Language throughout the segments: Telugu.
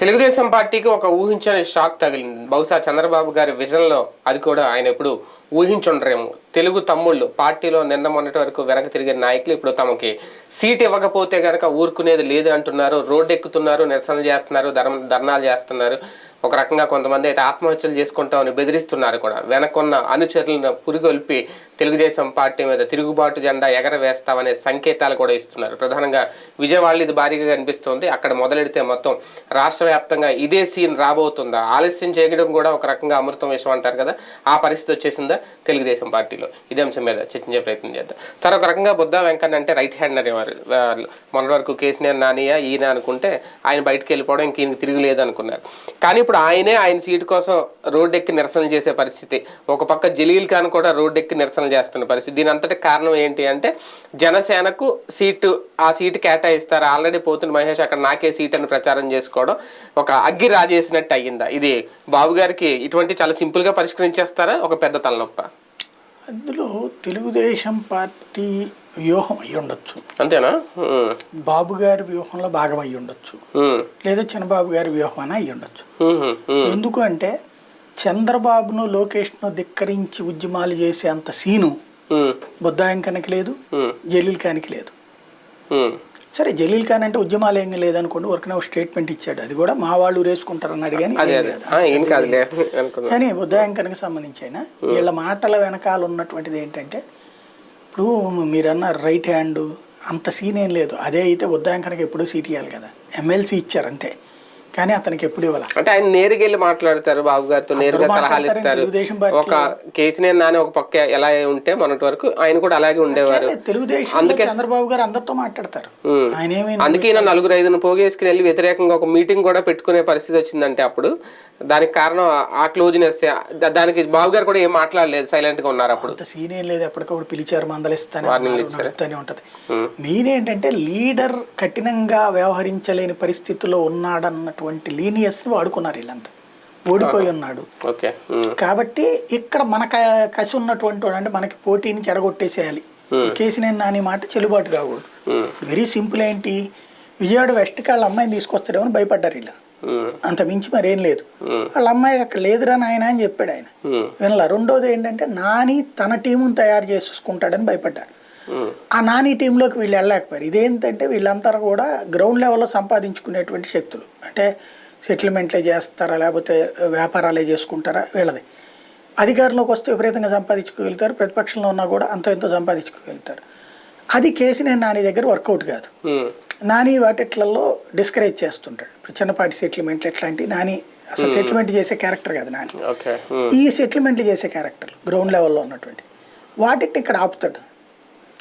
తెలుగుదేశం పార్టీకి ఒక ఊహించని షాక్ తగిలింది. బహుశా చంద్రబాబు గారి విజన్లో అది కూడా ఆయన ఇప్పుడు ఊహించుండరేమో. తెలుగు తమ్ముళ్ళు పార్టీలో నిన్న మొన్నటి వరకు వెనక తిరిగే నాయకులు ఇప్పుడు తమకి సీట్ ఇవ్వకపోతే గనక ఊరుకునేది లేదు అంటున్నారు రోడ్డు ఎక్కుతున్నారు నిరసనలు చేస్తున్నారు ధర్మ ధర్నాలు చేస్తున్నారు. ఒక రకంగా కొంతమంది అయితే ఆత్మహత్యలు చేసుకుంటామని బెదిరిస్తున్నారు కూడా. వెనకున్న అనుచరులను పురిగొల్పి తెలుగుదేశం పార్టీ మీద తిరుగుబాటు జెండా ఎగరవేస్తామనే సంకేతాలు కూడా ఇస్తున్నారు. ప్రధానంగా విజయవాడలో ఇది భారీగా కనిపిస్తోంది. అక్కడ మొదలెడితే మొత్తం రాష్ట్ర వ్యాప్తంగా ఇదే సీన్ రాబోతుందా? ఆలస్యం చేయడం కూడా ఒక రకంగా అమృతం విషయం అంటారు కదా ఆ పరిస్థితి వచ్చేసిందా తెలుగుదేశం పార్టీలో? ఇదే అంశం మీద చర్చించే ప్రయత్నం చేద్దాం. సార్ ఒక రకంగా బుద్ధ వెంకన్న అంటే రైట్ హ్యాండ్ అనేవారు వాళ్ళు మొన్నటి వరకు కేసీఆర్ నానియా ఈయన అనుకుంటే ఆయన బయటకు వెళ్ళిపోవడం ఇంక ఈయనకి తిరగలేదు అనుకున్నారు. కానీ ఇప్పుడు ఆయనే ఆయన సీటు కోసం రోడ్డెక్కి నిరసన చేసే పరిస్థితి. ఒక పక్క జలీల్ ఖాన్ కూడా రోడ్డెక్కి చేస్తున్న పరిస్థితి. దీని అంతటి కారణం ఏంటి అంటే జనసేనకు సీటు ఆ సీటు కేటాయిస్తారు. ఆల్రెడీ పోతున్న మహేష్ అక్కడ నాకే సీట్ అని ప్రచారం చేసుకోవడం ఒక అగ్గి రాజేసినట్టు అయ్యిందా? ఇది బాబు గారికి ఇటువంటి చాలా సింపుల్గా పరిష్కరించేస్తారా? ఒక పెద్ద తలనొప్ప. అందులో తెలుగుదేశం పార్టీ వ్యూహం అయి ఉండొచ్చు. అంతేనా? బాబు గారి వ్యూహంలో భాగం అయి ఉండొచ్చు. లేదా చిన్నబాబు గారి వ్యూహం అని అయి ఉండొచ్చు. ఎందుకు అంటే చంద్రబాబును లోకేష్ను ధిక్కరించి ఉద్యమాలు చేసే అంత సీను బుద్ధాయంకనికి లేదు జలీల్ ఖాన్కి లేదు. సరే జలీల్ ఖాన్ అంటే ఉద్యమాలు ఏం లేదనుకోండి ఊరికనే ఒక స్టేట్మెంట్ ఇచ్చాడు. అది కూడా మా వాళ్ళు రేసుకుంటారు అన్నాడు కానీ కానీ బుద్ధాయంకనికి సంబంధించి అయినా వీళ్ళ మాటల వెనకాల ఉన్నటువంటిది ఏంటంటే ఇప్పుడు మీరు అన్న రైట్ హ్యాండ్ అంత సీన్ ఏం లేదు. అదే అయితే బుద్ధాయంకనికి ఎప్పుడూ సీట్ ఇవ్వాలి కదా. ఎమ్మెల్సీ ఇచ్చారు అంతే. కానీ అతనికి ఎప్పుడు ఇవ్వాలి? అంటే ఆయన నేరుగా వెళ్ళి మాట్లాడతారు బాబు గారితో నేరుగా సలహాలు ఇస్తారు. ఒక కేసీఆర్ నాని ఒక పక్క ఎలా ఉంటే మొన్నటి వరకు ఆయన కూడా అలాగే ఉండేవారు. తెలుగుదేశం చంద్రబాబు గారు అందరితో మాట్లాడతారు. ఆయన ఏమి అందుకే ఈయన నలుగురు ఐదును పోగేసుకుని వెళ్ళి వ్యతిరేకంగా ఒక మీటింగ్ కూడా పెట్టుకునే పరిస్థితి వచ్చిందంటే అప్పుడు దానికి కారణం ఆ- క్లోజ్నెస్ దానికి బాబు గారు కూడా ఏం మాట్లాడలేదు సైలెంట్గా ఉన్నారు అప్పుడు. సీన్ ఏం లేదు ఎప్పటికప్పుడు పిలిచారు మందలిస్తానే. నడుస్తూనే ఉంటది. మెయిన్ ఏంటంటే లీడర్ కఠినంగా వ్యవహరించలేని పరిస్థితిలో ఉన్నాడన్నటువంటి లీనియస్ వాడుకున్నారు వీళ్ళంతా. ఓడిపోయి ఉన్నాడు. కాబట్టి ఇక్కడ మన కసి ఉన్నటువంటి వాడు అంటే మనకి పోటీని చెడగొట్టేసేయాలి కేసినేని నాని మాట చెల్లుబాటు కాకూడదు. వెరీ సింపుల్ ఏంటి? విజయవాడ వెస్ట్ వాళ్ళ అమ్మాయిని తీసుకొస్తాడేమని భయపడ్డారు వీళ్ళు. ఉమ్, అంత మించి మరేం లేదు. వాళ్ళ అమ్మాయి అక్కడ లేదురా నాయన అని చెప్పాడు ఆయన. వినలా. రెండోది ఏంటంటే నాని తన టీమును తయారు చేసుకుంటాడని భయపడ్డారు. ఆ నాని టీంలోకి వీళ్ళు వెళ్ళలేకపోయారు. ఇదేంటంటే వీళ్ళంతా కూడా గ్రౌండ్ లెవెల్లో సంపాదించుకునేటువంటి శక్తులు. అంటే సెటిల్మెంట్లే చేస్తారా లేకపోతే వ్యాపారాలే చేసుకుంటారా వీళ్ళది. అధికారంలోకి వస్తే విపరీతంగా సంపాదించుకోగలుగుతారు. ప్రతిపక్షంలో ఉన్నా కూడా అంత ఎంతో సంపాదించుకోగలుగుతారు. అది కేసీనేని నాని దగ్గర వర్కౌట్ కాదు. నాని వాటిట్లలో డిస్కరేజ్ చేస్తుంటాడు. ఇప్పుడు చిన్నపాటి సెటిల్మెంట్ ఎట్లాంటి నాని అసలు సెటిల్మెంట్ చేసే క్యారెక్టర్ కాదు నాని. ఈ సెటిల్మెంట్లు చేసే క్యారెక్టర్లు గ్రౌండ్ లెవెల్లో ఉన్నటువంటి వాటిని ఇక్కడ ఆపుతాడు.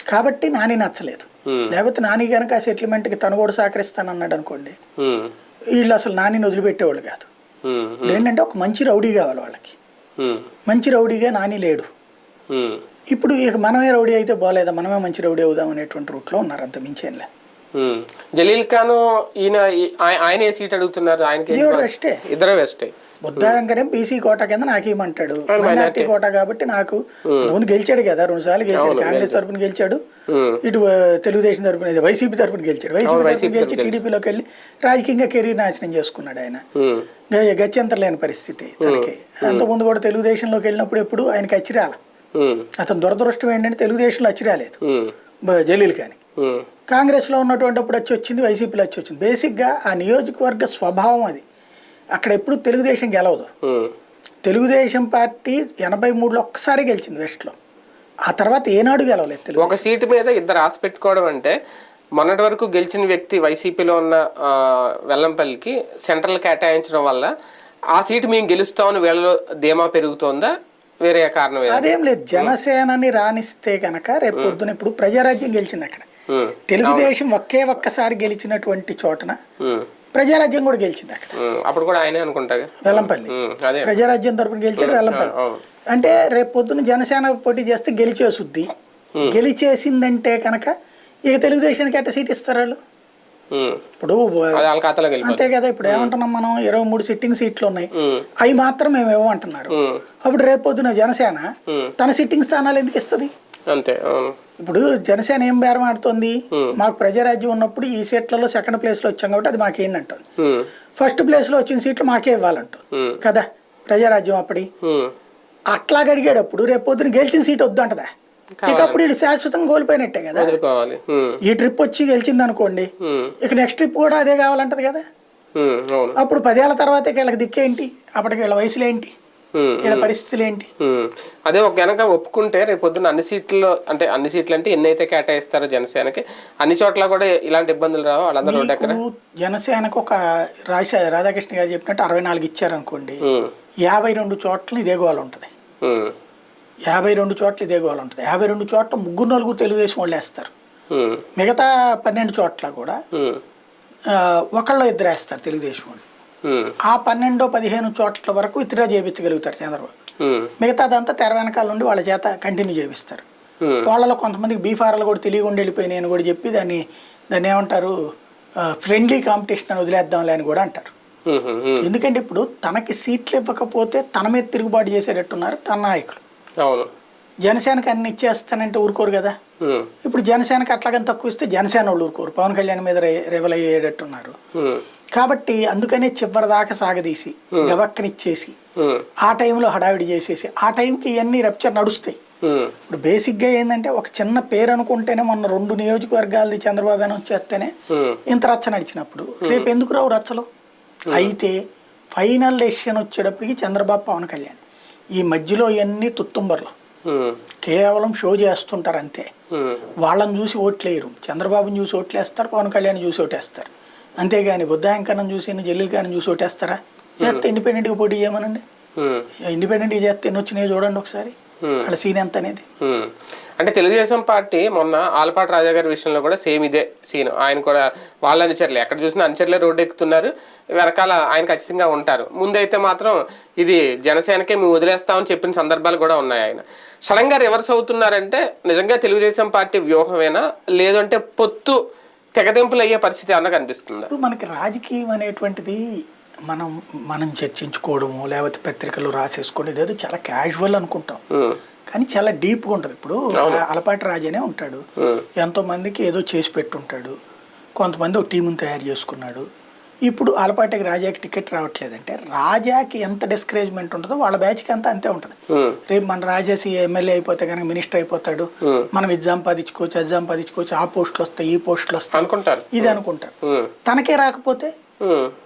కాబట్టి నాని నచ్చలేదు. లేకపోతే నాని కనుక ఆ సెటిల్మెంట్కి తను కూడా సహకరిస్తానన్నాడు అనుకోండి ఉమ్, వీళ్ళు అసలు నానిని వదిలిపెట్టేవాళ్ళు కాదు. ఏంటంటే ఒక మంచి రౌడీ కావాలి వాళ్ళకి. మంచి రౌడీగా నాని లేడు. ఇప్పుడు ఇక మనమే రౌడీ అయితే బాగాలేదా మనమే మంచి రౌడీ అవుదాం అనేటువంటి రూట్లో ఉన్నారు అంత మించేంలే. జలీల్ ఖాన్ ఈయన ఆయన ఏ సీట్ అడుగుతున్నారు. ఆయనకి విజయవాడ వెస్టే ఇద్దరు వెస్టే బుద్ధాంకరం బీసీ కోట కింద నాకేమంటాడు మైనార్టీ కోట కాబట్టి నాకు ముందు గెలిచాడు కదా రెండు సార్లు గెలిచాడు. కాంగ్రెస్ తరపున గెలిచాడు. ఇటు తెలుగుదేశం తరపున ఇది వైసీపీ తరపున గెలిచాడు. వైసీపీ తరపున గెలిచి టీడీపీలోకి వెళ్ళి రాజకీయంగా కెరీర్ నాశనం చేసుకున్నాడు ఆయన. గత్యంతరం లేని పరిస్థితి తనకి. అంతకుముందు కూడా తెలుగుదేశంలోకి వెళ్ళినప్పుడు ఎప్పుడు ఆయనకి అచ్చిరాల. అతను దురదృష్టం ఏంటంటే తెలుగుదేశంలో అచ్చిరాలేదు. జలీల్ కానీ. కాంగ్రెస్లో ఉన్నటువంటి అప్పుడు వచ్చి వచ్చింది వైసీపీలో వచ్చి వచ్చింది. బేసిక్గా ఆ నియోజకవర్గ స్వభావం అది. అక్కడ ఎప్పుడు తెలుగుదేశం గెలవదు. తెలుగుదేశం పార్టీ ఎనభై మూడులో ఒక్కసారి గెలిచింది వెస్ట్లో. ఆ తర్వాత ఏనాడు గెలవలేదు తెలుగు ఒక సీటు మీద ఇద్దరు ఆశ పెట్టుకోవడం అంటే మొన్నటి వరకు గెలిచిన వ్యక్తి వైసీపీలో ఉన్న వెల్లంపల్లికి సెంట్రల్ కేటాయించడం వల్ల ఆ సీటు మేము గెలుస్తామని వీళ్ళలో ధీమా పెరుగుతోందా? వేరే కారణం? అదేం లేదు. జనసేనని రాణిస్తే కనుక రేపు పొద్దున ఇప్పుడు ప్రజారాజ్యం గెలిచింది అక్కడ. తెలుగుదేశం ఒకే ఒక్కసారి గెలిచినటువంటి చోటన ప్రజారాజ్యం కూడా గెలిచింది అక్కడ. అప్పుడు కూడా ఆయనే అనుకుంటా వెల్లంపల్లి. ప్రజారాజ్యం తరపున గెలిచాడు వెల్లంపల్లి. అంటే రేపు పొద్దున జనసేన పోటీ చేస్తే గెలిచేసుద్ది. గెలిచేసిందంటే కనుక ఇక తెలుగుదేశానికి ఎట్ట సీట్ ఇస్తారు వాళ్ళు? ఇప్పుడు అంతే కదా ఇప్పుడు ఏమంటున్నాం మనం? ఇరవై మూడు సిట్టింగ్ సీట్లు ఉన్నాయి అవి మాత్రం మేము ఇవ్వమంటున్నారు. అప్పుడు రేపు పొద్దున జనసేన తన సిట్టింగ్ స్థానాలు ఎందుకు ఇస్తుంది? అంతే ఇప్పుడు జనసేన ఏం బేరం ఆడుతోంది? మాకు ప్రజారాజ్యం ఉన్నప్పుడు ఈ సీట్లలో సెకండ్ ప్లేస్లో వచ్చాం కాబట్టి అది మాకేంటంటుంది ఉమ్, ఫస్ట్ ప్లేస్లో వచ్చిన సీట్లు మాకే ఇవ్వాలంటుంది కదా? ప్రజారాజ్యం అప్పటి. ఉమ్. అట్లాగ అడిగేటప్పుడు రేపు పొద్దున గెలిచిన సీట్ వద్దు అంటదా ఇక అప్పుడు వీళ్ళు శాశ్వతంగా కోల్పోయినట్టే కదా? ఈ ట్రిప్ వచ్చి గెలిచింది అనుకోండి ఇక నెక్స్ట్ ట్రిప్ కూడా అదే కావాలంటది కదా? అప్పుడు పదేళ్ళ తర్వాతే వీళ్ళకి దిక్కేంటి? అప్పటికి వీళ్ళ వయసులు ఏంటి వీళ్ళ పరిస్థితులు ఏంటి. అదే ఒక కనుక ఒప్పుకుంటే రేపు పొద్దున్న అన్ని సీట్లు అంటే అన్ని సీట్లు అంటే ఎన్ని అయితే కేటాయిస్తారో జనసేనకి అన్ని చోట్ల కూడా ఇలాంటి ఇబ్బందులు రావు? వాళ్ళందరూ రోడ్డు ఎక్కడ? మీకు జనసేనకు ఒక రాజ రాధాకృష్ణ గారు చెప్పినట్టు అరవై నాలుగు ఇచ్చారనుకోండి యాభై రెండు చోట్ల ఇదే గోల ఉంటుంది. యాభై రెండు చోట్ల ఇదే గోల ఉంటుంది. యాభై రెండు చోట్ల ముగ్గురు నలుగురు తెలుగుదేశం వాళ్ళు వేస్తారు. మిగతా పన్నెండు చోట్ల కూడా ఒకళ్ళు ఇద్దరు వేస్తారు తెలుగుదేశం వాళ్ళు. ఆ పన్నెండో పదిహేను చోట్ల వరకు విత్డ్రా చేయించగలుగుతారు చంద్రబాబు. మిగతాదంతా తెర వెనకాల నుండి వాళ్ళ చేత కంటిన్యూ చేపిస్తారు. వాళ్ళలో కొంతమందికి బీఫారాలు కూడా తెలియకుండా వెళ్ళిపోయినాయి అని కూడా చెప్పి దాన్ని దాన్ని ఏమంటారు ఫ్రెండ్లీ కాంపిటీషన్ అని వదిలేద్దాంలే అని కూడా అంటారు. ఎందుకంటే ఇప్పుడు తనకి సీట్లు ఇవ్వకపోతే తన మీద తిరుగుబాటు చేసేటట్టున్నారు తన నాయకులు. జనసేనకి అన్ని ఇచ్చేస్తానంటే ఊరుకోరు కదా. ఇప్పుడు జనసేనకి అట్లాగని తక్కువ ఇస్తే జనసేన వాళ్ళు ఊరుకోరు. పవన్ కళ్యాణ్ మీద రెవల్ అయ్యేటట్టున్నారు కాబట్టి అందుకనే చివరి దాకా సాగదీసి గబక్కనిచ్చేసి ఉమ్, ఆ టైంలో హడావిడి చేసేసి ఆ టైంకి ఇవన్నీ రప్చర్ నడుస్తాయి. ఇప్పుడు బేసిక్గా ఏంటంటే ఒక చిన్న పేరు అనుకుంటేనే మొన్న రెండు నియోజకవర్గాలది చంద్రబాబు అనౌన్స్ చేస్తేనే ఉమ్, ఇంత రచ్చ నడిచినప్పుడు. రేపు ఎందుకు రావు రచ్చలు? అయితే ఫైనల్ డెసిషన్ వచ్చేటప్పటికి చంద్రబాబు పవన్ కళ్యాణ్. ఈ మధ్యలో ఇవన్నీ తుత్తుంబర్లు. కేవలం షో చేస్తుంటారు అంతే. వాళ్ళని చూసి ఓట్లేయరు. చంద్రబాబుని చూసి ఓట్లేస్తారు పవన్ కళ్యాణ్ చూసి ఓటేస్తారు. అంతేగాని బుద్ధాయంకనం చూసి జల్లీల్ ఖాన్ చూసి ఓటేస్తారా? చేస్తే ఇండిపెండెంట్గా పోటీ చేయమనండి. ఇండిపెండెంట్గా చేస్తే ఎన్ని వచ్చినాయో చూడండి ఒకసారి. వాళ్ళ సీన్ ఎంత అనేది. అంటే తెలుగుదేశం పార్టీ మొన్న ఆలపాటి రాజా గారి విషయంలో కూడా సేమ్ ఇదే సీన్ ఆయన కూడా వాళ్ళ అనుచరులు. ఎక్కడ చూసినా అనుచరులే రోడ్డు ఎక్కుతున్నారు. వెనకాల ఆయన ఖచ్చితంగా ఉంటారు. ముందైతే మాత్రం ఇది జనసేనకే మేము వదిలేస్తామని చెప్పిన సందర్భాలు కూడా ఉన్నాయి ఆయన. సడన్గా రివర్స్ అవుతున్నారంటే నిజంగా తెలుగుదేశం పార్టీ వ్యూహమేనా? లేదంటే పొత్తు తెగదెంపులు అయ్యే పరిస్థితి అన్న కనిపిస్తుందా? ఇప్పుడు మనకి రాజకీయం అనేటువంటిది మనం మనం చర్చించుకోవడము లేకపోతే పత్రికలు రాసేసుకోవడం ఇదేదో చాలా క్యాజువల్ అనుకుంటాం. కానీ చాలా డీప్గా ఉంటుంది. ఇప్పుడు అలపాటి రాజనే ఉంటాడు. ఎంతో మందికి ఏదో చేసి పెట్టుంటాడు. కొంతమంది ఒక టీముని తయారు చేసుకున్నాడు. ఇప్పుడు ఆలపాటికి రాజాకి టికెట్ రావట్లేదంటే రాజాకి ఎంత డిస్కరేజ్మెంట్ ఉంటుందో వాళ్ళ బ్యాచ్కి అంతా అంతే ఉంటుంది. రేపు మన రాజేసి ఎమ్మెల్యే అయిపోతే కనుక మినిస్టర్ అయిపోతాడు. మనం ఇది సంపాదించుకోవచ్చు అది సంపాదించుకోవచ్చు ఆ పోస్టులు వస్తాయి ఈ పోస్టులు వస్తాయి. అనుకుంటారు. ఇది అనుకుంటారు. తనకే రాకపోతే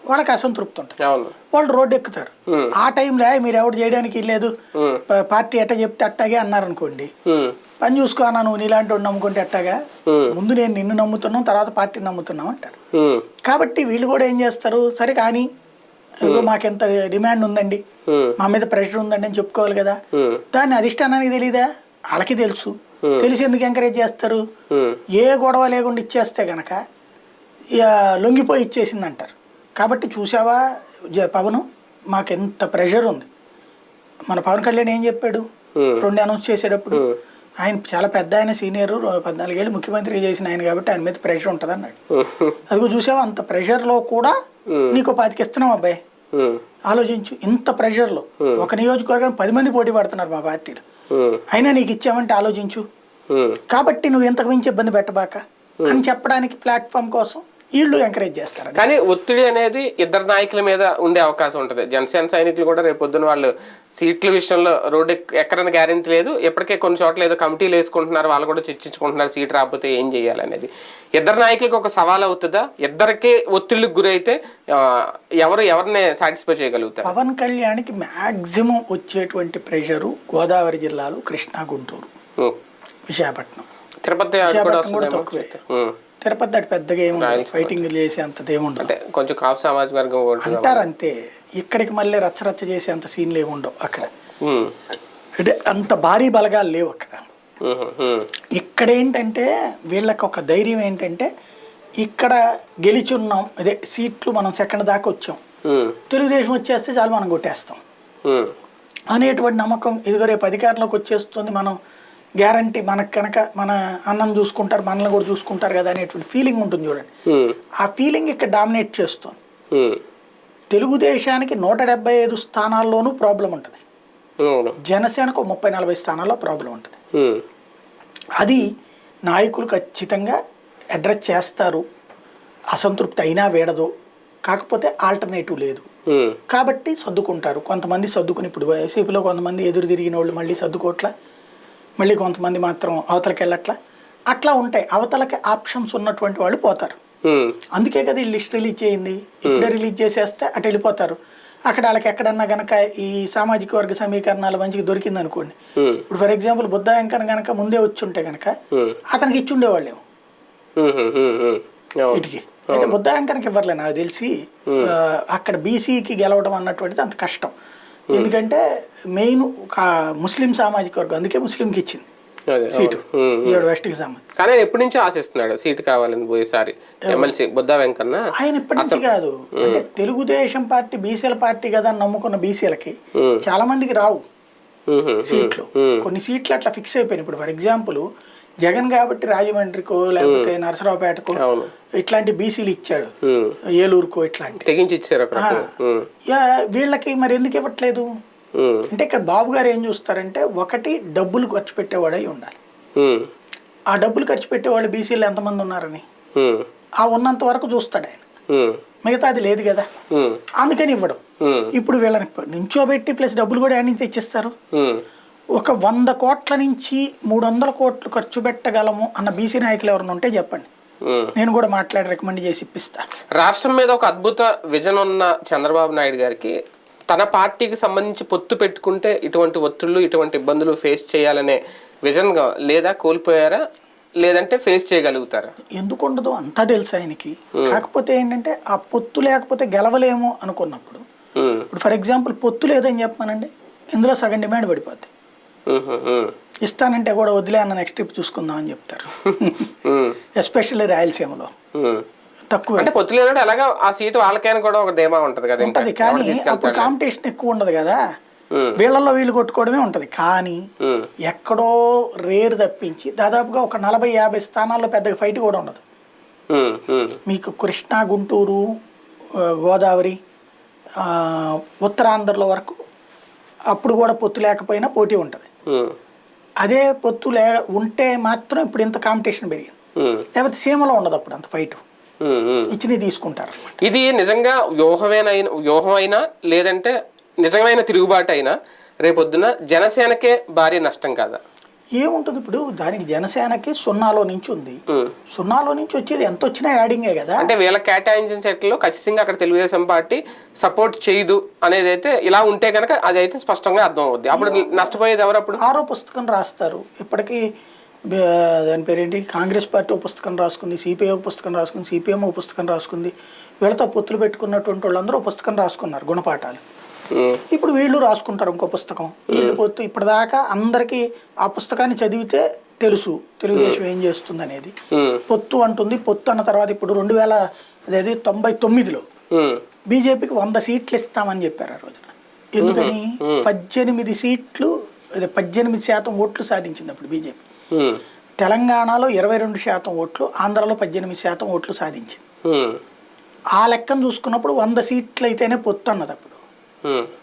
వాళ్ళకి అసంతృప్తి ఉంటుంది. వాళ్ళు రోడ్డు ఎక్కుతారు. ఆ టైంలో "ఏయ్, మీరు ఎవరు చేయడానికి లేదు పార్టీ ఎట్ట చెప్తే అట్టాగే అన్నారనుకోండి. పని చూసుకో అన్నా నువ్వు నీలాంటి వాడిని నమ్ముకుంటే ఎట్టాగా? ముందు నేను నిన్ను నమ్ముతున్నాం తర్వాత పార్టీని నమ్ముతున్నాం అంటారు. కాబట్టి వీళ్ళు కూడా ఏం చేస్తారు? సరే కానీ మాకెంత డిమాండ్ ఉందండి. మా మీద ప్రెషర్ ఉందండి అని చెప్పుకోవాలి కదా. దాన్ని అధిష్టానానికి తెలీదా? వాళ్ళకి తెలుసు. తెలిసి ఎందుకు ఎంకరేజ్ చేస్తారు? ఏ గొడవ లేకుండా ఇచ్చేస్తే గనక ఇక లొంగిపోయి ఇచ్చేసింది అంటారు కాబట్టి చూసావా పవన్ మాకు ఎంత ప్రెషర్ ఉంది. మన పవన్ కళ్యాణ్ ఏం చెప్పాడు? రెండు అనౌన్స్ చేసేటప్పుడు ఆయన చాలా పెద్ద ఆయన సీనియర్ పద్నాలుగేళ్ళు ముఖ్యమంత్రి చేసిన ఆయన కాబట్టి ఆయన మీద ప్రెషర్ ఉంటుంది అన్నాడు అదిగో చూసావా అంత ప్రెషర్లో కూడా నీకు పాతికి ఇస్తున్నాం అబ్బాయి ఆలోచించు ఇంత ప్రెషర్లో. ఒక నియోజకవర్గం పది మంది పోటీ పడుతున్నారు మా పార్టీలో. అయినా నీకు ఇచ్చామంటే ఆలోచించు. కాబట్టి నువ్వు ఇంతకు మించి ఇబ్బంది పెట్టబాక. అని చెప్పడానికి ప్లాట్ఫామ్ కోసం వీళ్ళు ఎంకరేజ్ చేస్తారు. కానీ ఒత్తిడి అనేది ఇద్దరు నాయకుల మీద ఉండే అవకాశం ఉంటుంది. జనసేన సైనికులు కూడా రేపు పొద్దున వాళ్ళు సీట్ల విషయంలో రోడ్డు ఎక్- ఎక్కడని గ్యారెంటీ లేదు. ఇప్పటికే కొన్ని చోట్ల ఏదో కమిటీలు వేసుకుంటున్నారు. వాళ్ళు కూడా చర్చించుకుంటున్నారు సీట్ రాకపోతే ఏం చేయాలనేది ఇద్దరు నాయకులకు ఒక సవాల్ అవుతుందా? ఇద్దరికే ఒత్తిళ్ళకి గురైతే ఎవరు ఎవరిని సాటిస్ఫై చేయగలుగుతారు? పవన్ కళ్యాణ్కి మ్యాక్సిమం వచ్చేటువంటి ప్రెషరు గోదావరి జిల్లాలు కృష్ణా గుంటూరు. విశాఖపట్నం. తిరుపతి. తక్కువే. తిరుపతి అటు పెద్దగా ఏముండదు. ఫైటింగ్ చేసేంతది ఏముండదు అంటే కొంచెం కాపు సామాజిక వర్గం అంటారు అంతే. ఇక్కడికి మళ్ళీ రచ్చరచ్చ చేసేంత సీన్లు ఏముండవు అక్కడ. అంటే అంత భారీ బలగాలు లేవు అక్కడ. ఇక్కడ ఏంటంటే వీళ్ళకి ఒక ధైర్యం ఏంటంటే ఇక్కడ గెలిచి ఉన్నాం అదే సీట్లు మనం సెకండ్ దాకా వచ్చాం. తెలుగుదేశం వచ్చేస్తే చాలు మనం కొట్టేస్తాం. అనేటువంటి నమ్మకం ఇదిగో రేపు అధికారంలోకి వచ్చేస్తుంది మనం. గ్యారంటీ మనకు కనుక మన అన్నం చూసుకుంటారు మనల్ని కూడా చూసుకుంటారు కదా అనేటువంటి ఫీలింగ్ ఉంటుంది చూడండి. ఆ ఫీలింగ్ ఇక్కడ డామినేట్ చేస్తుంది. తెలుగుదేశానికి నూట డెబ్బై ఐదు స్థానాల్లోనూ ప్రాబ్లం ఉంటుంది. జనసేనకు ముప్పై నలభై స్థానాల్లో ప్రాబ్లం ఉంటుంది. అది నాయకులు ఖచ్చితంగా అడ్రస్ చేస్తారు. అసంతృప్తి అయినా వేడదు. కాకపోతే ఆల్టర్నేటివ్ లేదు. కాబట్టి సర్దుకుంటారు. కొంతమంది సర్దుకుని ఇప్పుడు వైసీపీలో కొంతమంది ఎదురు తిరిగిన వాళ్ళు మళ్ళీ సర్దుకోట్ల మళ్ళీ కొంతమంది మాత్రం అవతలకి వెళ్ళట్లా అట్లా ఉంటాయి అవతలకి ఆప్షన్స్ ఉన్నటువంటి వాళ్ళు పోతారు. అందుకే కదా ఈ లిస్ట్ రిలీజ్ చేయింది. ఇప్పుడే రిలీజ్ చేసేస్తే అటు వెళ్ళిపోతారు. అక్కడ వాళ్ళకి ఎక్కడన్నా గనక ఈ సామాజిక వర్గ సమీకరణాలు మంచిగా దొరికింది అనుకోండి ఇప్పుడు ఫర్ ఎగ్జాంపుల్ బుద్ధ వెంకన్న గనక ముందే వచ్చి ఉంటే గనక అతనికి ఇచ్చి ఉండేవాళ్ళేమో. వీటికి అయితే బుద్ధ వెంకన్నకి ఇవ్వట్లే నాకు తెలిసి అక్కడ బీసీకి గెలవడం అన్నటువంటిది అంత కష్టం. ఎందుకంటే మెయిన్ ముస్లిం సామాజిక వర్గం అందుకే ముస్లింకి ఇచ్చింది సీటు. ఉమ్, ఉమ్. ఏడు వెస్ట్కి సంబంధించి. కానీ ఆయన ఎప్పటి నుంచో ఆశిస్తున్నాడు సీటు కావాలని పోయేసారి. ఎమ్మెల్సీ బుద్ధా వెంకన్న ఆయన ఇప్పటి నుంచి కాదు. అంటే తెలుగుదేశం పార్టీ బీసీల పార్టీ కదా అని నమ్ముకున్న బీసీలకి చాలా మందికి రావు సీట్లు. కొన్ని సీట్లు అట్లా ఫిక్స్ అయిపోయినాయి. ఇప్పుడు ఫర్ ఎగ్జాంపుల్ జగన్ కాబట్టి రాజమండ్రికో లేకపోతే నరసరావుపేటకో ఇట్లాంటి బీసీలు ఇచ్చాడు. ఏలూరుకో ఇట్లాంటి. తెగించి ఇచ్చారు వీళ్ళకి మరి ఎందుకు ఇవ్వట్లేదు? అంటే ఇక్కడ బాబు గారు ఏం చూస్తారంటే ఒకటి డబ్బులు ఖర్చు పెట్టేవాడై ఉండాలి. ఆ డబ్బులు ఖర్చు పెట్టేవాళ్ళు బీసీలు ఎంతమంది ఉన్నారని? ఆ ఉన్నంత వరకు చూస్తాడు ఆయన. ఉమ్, మిగతాది లేదు కదా? అందుకని ఇవ్వడం. ఇప్పుడు వీళ్ళని నించోబెట్టి ప్లస్ డబ్బులు కూడా ఆడి తెచ్చిస్తారు. ఒక వంద కోట్ల నుంచి మూడు వందల కోట్లు ఖర్చు పెట్టగలము అన్న బీసీ నాయకులు ఎవరైనా ఉంటే చెప్పండి. నేను కూడా మాట్లాడి రికమెండ్ చేసి ఇప్పిస్తా. రాష్ట్రం మీద ఒక అద్భుత విజన్ ఉన్న చంద్రబాబు నాయుడు గారికి తన పార్టీకి సంబంధించి పొత్తు పెట్టుకుంటే ఇటువంటి ఒత్తిళ్ళు ఇటువంటి ఇబ్బందులు ఫేస్ చేయాలనే విజన్ లేదా కోల్పోయారా? లేదంటే ఫేస్ చేయగలుగుతారా? ఎందుకు ఉండదు? అంతా తెలుసు ఆయనకి. కాకపోతే ఏంటంటే ఆ పొత్తు లేకపోతే గెలవలేము అనుకున్నప్పుడు. ఇప్పుడు ఫర్ ఎగ్జాంపుల్ పొత్తు లేదని చెప్పానండి ఇందులో సగం డిమాండ్ పడిపోద్ది. ఇస్తానంటే కూడా వదిలే అన్న నెక్స్ట్ ట్రిప్ చూసుకుందాం అని చెప్తారు ఎస్పెషల్లీ రాయలసీమలో. తక్కువ. అంటే ఎలాగా ఆ సీటు వాళ్ళకైనా కూడా ఒక ధీమా ఉంటది కదా ఉంటది కానీ అప్పుడు కాంపిటీషన్ ఎక్కువ ఉండదు కదా. వీళ్ళల్లో వీళ్ళు కొట్టుకోవడమే ఉంటది. కానీ ఎక్కడో రేరు తప్పించి దాదాపుగా ఒక నలభై యాభై స్థానాల్లో పెద్దగా ఫైట్ కూడా ఉండదు. మీకు కృష్ణా గుంటూరు గోదావరి ఉత్తరాంధ్రలో వరకు అప్పుడు కూడా పొత్తు లేకపోయినా పోటీ ఉంటుంది. అదే పొత్తు లే ఉంటే మాత్రం ఇప్పుడు ఇంత కాంపిటీషన్ పెరిగింది. లేకపోతే సీమలో ఉండదు అప్పుడు అంత ఫైట్. ఇచ్చినవి తీసుకుంటారు ఇది నిజంగా వ్యూహమేనైన వ్యూహం అయినా లేదంటే నిజమైన తిరుగుబాటు అయినా రేపొద్దున జనసేనకే భారీ నష్టం కాదా? ఏముంటుంది ఇప్పుడు? దానికి జనసేనకి సున్నాలో నుంచి ఉంది. సున్నాలో నుంచి వచ్చేది ఎంత వచ్చినా యాడింగే కదా? అంటే వీళ్ళ కేటాయించిన సెట్లో ఖచ్చితంగా అక్కడ తెలుగుదేశం పార్టీ సపోర్ట్ చేయదు అనేది అయితే ఇలా ఉంటే కనుక అది అయితే స్పష్టంగా అర్థం అవుద్ది అప్పుడు నష్టపోయేది ఎవరు అప్పుడు? ఆరో పుస్తకం రాస్తారు. ఇప్పటికీ దాని పేరేంటి? కాంగ్రెస్ పార్టీ ఒక పుస్తకం రాసుకుంది సిపిఐ ఒక పుస్తకం రాసుకుంది సిపిఎం ఒక పుస్తకం రాసుకుంది. వీళ్ళతో పొత్తులు పెట్టుకున్నటువంటి వాళ్ళందరూ పుస్తకం రాసుకున్నారు గుణపాఠాలు. ఇప్పుడు వీళ్ళు రాసుకుంటారు ఇంకో పుస్తకం. వీళ్ళు పొత్తు ఇప్పటిదాకా అందరికీ ఆ పుస్తకాన్ని చదివితే తెలుసు తెలుగుదేశం ఏం చేస్తుంది అనేది పొత్తు అంటుంది పొత్తు అన్న తర్వాత ఇప్పుడు రెండు వేల అదేది తొంభై తొమ్మిదిలో బీజేపీకి వంద సీట్లు ఇస్తామని చెప్పారు ఆ రోజున. ఎందుకని? పద్దెనిమిది సీట్లు అదే పద్దెనిమిది శాతం ఓట్లు సాధించింది అప్పుడు బీజేపీ. తెలంగాణలో ఇరవై రెండు శాతం ఓట్లు ఆంధ్రాలో పద్దెనిమిది శాతం ఓట్లు సాధించింది. ఆ లెక్కను చూసుకున్నప్పుడు వంద సీట్లు అయితేనే పొత్తు అన్నది అప్పుడు.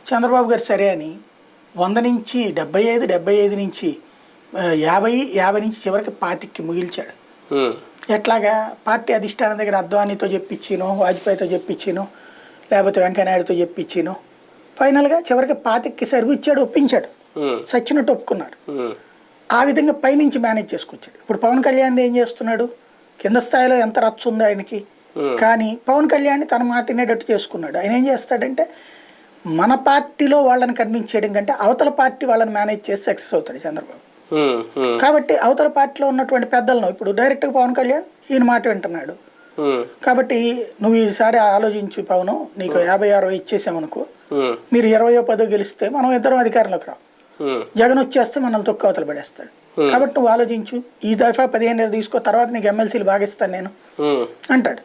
చంద్రబాబు గారు సరే అని వంద నుంచి డెబ్బై ఐదు డెబ్బై ఐదు నుంచి యాభై యాభై నుంచి చివరికి పాతికి ముగిల్చాడు. ఉమ్, ఎట్లాగా? పార్టీ అధిష్టానం దగ్గర అద్వానీతో చెప్పించిను వాజ్పేయితో చెప్పించిను లేకపోతే వెంకయ్యనాయుడుతో చెప్పించిను ఫైనల్గా చివరికి పాతికి సరువు ఇచ్చాడు ఒప్పించాడు. ఉమ్, సచ్చినట్టు ఒప్పుకున్నాడు ఆ విధంగా పైనుంచి మేనేజ్ చేసుకొచ్చాడు. ఇప్పుడు పవన్ కళ్యాణ్ ఏం చేస్తున్నాడు? కింద స్థాయిలో ఎంత రచ్చ ఉంది ఆయనకి? కానీ పవన్ కళ్యాణ్ తన మాట వినేటట్టు చేసుకున్నాడు. ఆయన ఏం చేస్తాడంటే మన పార్టీలో వాళ్ళని కన్విన్స్ చేయడం కంటే అవతల పార్టీ వాళ్ళని మేనేజ్ చేసి సక్సెస్ అవుతాడు చంద్రబాబు. కాబట్టి అవతల పార్టీలో ఉన్నటువంటి పెద్దలను ఇప్పుడు డైరెక్ట్గా పవన్ కళ్యాణ్ ఈయన మాట వింటున్నాడు. కాబట్టి నువ్వు ఈసారి ఆలోచించు పవను నీకు యాభై అరవై ఇచ్చేసామనుకో. మీరు ఇరవయో పదో గెలిస్తే మనం ఇద్దరం అధికారంలోకి రాం. జగన్ వచ్చేస్తే మనల్ని తొక్క అవతల పడేస్తాడు. కాబట్టి నువ్వు ఆలోచించు ఈ దఫా పదిహేను ఏళ్ళు తీసుకో తర్వాత నీకు ఎమ్మెల్సీలు బాగా ఇస్తాను నేను అంటాడు.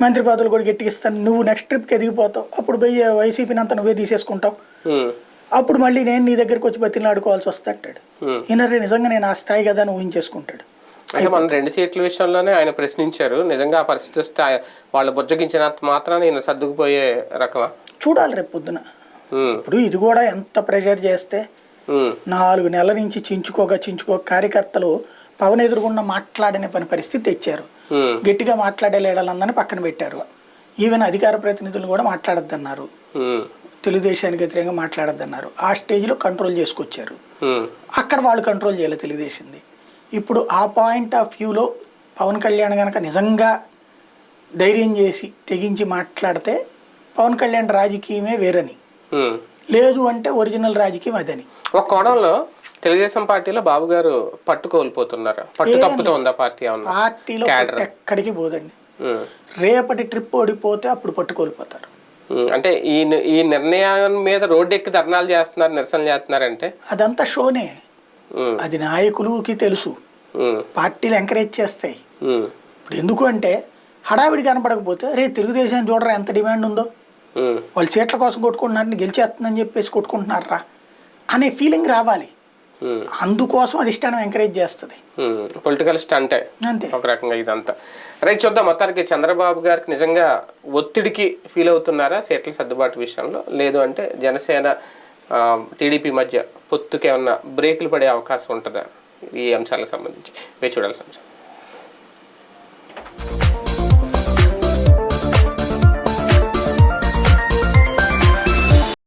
మంత్రి పదవులు కూడా గట్టిగిస్తాను నువ్వు నెక్స్ట్ ట్రిప్కి ఎదిగిపోతావు. అప్పుడు పోయి వైసీపీని అంతా నువ్వే తీసేసుకుంటావు. అప్పుడు మళ్ళీ నేను నీ దగ్గరికి వచ్చి బతిని ఆడుకోవాల్సి వస్తా అంటాడు. ఉమ్. ఈయన నిజంగా నేను ఆ స్థాయి కదా అని ఊహించేసుకుంటాడు. అంటే మన రెండు సీట్ల విషయంలోనే ఆయన ప్రశ్నించారు. నిజంగా ఆ పరిస్థితి వస్తే వాళ్ళు బుజ్జగించినంత మాత్రాన ఈయన సర్దుకుపోయే రకమా? చూడాలి రేపు పొద్దున. ఇప్పుడు ఇది కూడా ఎంత ప్రెషర్ చేస్తే నాలుగు నెలల నుంచి చించుకోక చించుకోక కార్యకర్తలు పవన్ ఎదురుగుండా మాట్లాడని పని పరిస్థితి తెచ్చారు. గట్టిగా మాట్లాడే లీడర్లందరినీ పక్కన పెట్టారు. ఈవెన్ అధికార ప్రతినిధులు కూడా మాట్లాడొద్దన్నారు. ఉమ్, తెలుగుదేశానికి వ్యతిరేకంగా మాట్లాడొద్దన్నారు. ఆ స్టేజ్లో కంట్రోల్ చేసుకొచ్చారు. ఉమ్, అక్కడ వాళ్ళు కంట్రోల్ చేయలేదు తెలుగుదేశంది. ఇప్పుడు ఆ పాయింట్ ఆఫ్ వ్యూలో పవన్ కళ్యాణ్ కనుక నిజంగా ధైర్యం చేసి తెగించి మాట్లాడితే పవన్ కళ్యాణ్ రాజకీయమే వేరని. లేదు అంటే ఒరిజినల్ రాజకీయం అదని. ఒక కోణంలో తెలుగుదేశం పార్టీలో బాబు గారు పట్టు కోల్పోతున్నారు పట్టు తప్పుతో ఉందా పార్టీ పార్టీలో. పట్టు ఎక్కడికి పోదండి. రేపటి ట్రిప్ ఓడిపోతే అప్పుడు పట్టుకోల్పోతారు. ఉమ్, అంటే ఈ ఈ నిర్ణయం మీద రోడ్డు ఎక్కి ధర్నాలు చేస్తున్నారు నిరసన చేస్తున్నారంటే? అదంతా షోనే. అది నాయకులకి తెలుసు. పార్టీలు ఎంకరేజ్ చేస్తాయి. ఇప్పుడు ఎందుకు అంటే హడావిడి కనపడకపోతే రే తెలుగుదేశం చూడరా ఎంత డిమాండ్ ఉందో? వాళ్ళు సీట్ల కోసం కొట్టుకుంటున్నారని గెలిచేస్తుందని చెప్పేసి కొట్టుకుంటున్నారా? అనే ఫీలింగ్ రావాలి. అందుకోసం అధిష్టానం ఎంకరేజ్ చేస్తుంది. పొలిటికల్ స్టంటే అంతే. ఒక రకంగా ఇదంతా. రైట్ చూద్దాం. మొత్తానికి చంద్రబాబు గారికి నిజంగా ఒత్తిడికి ఫీల్ అవుతున్నారా? సీట్ల సర్దుబాటు విషయంలో. లేదు అంటే జనసేన టీడీపీ మధ్య పొత్తుకి ఏమన్నా బ్రేకులు పడే అవకాశం ఉంటుందా? ఈ అంశాలకు సంబంధించి. వేచి చూడాల్సిన అంశం.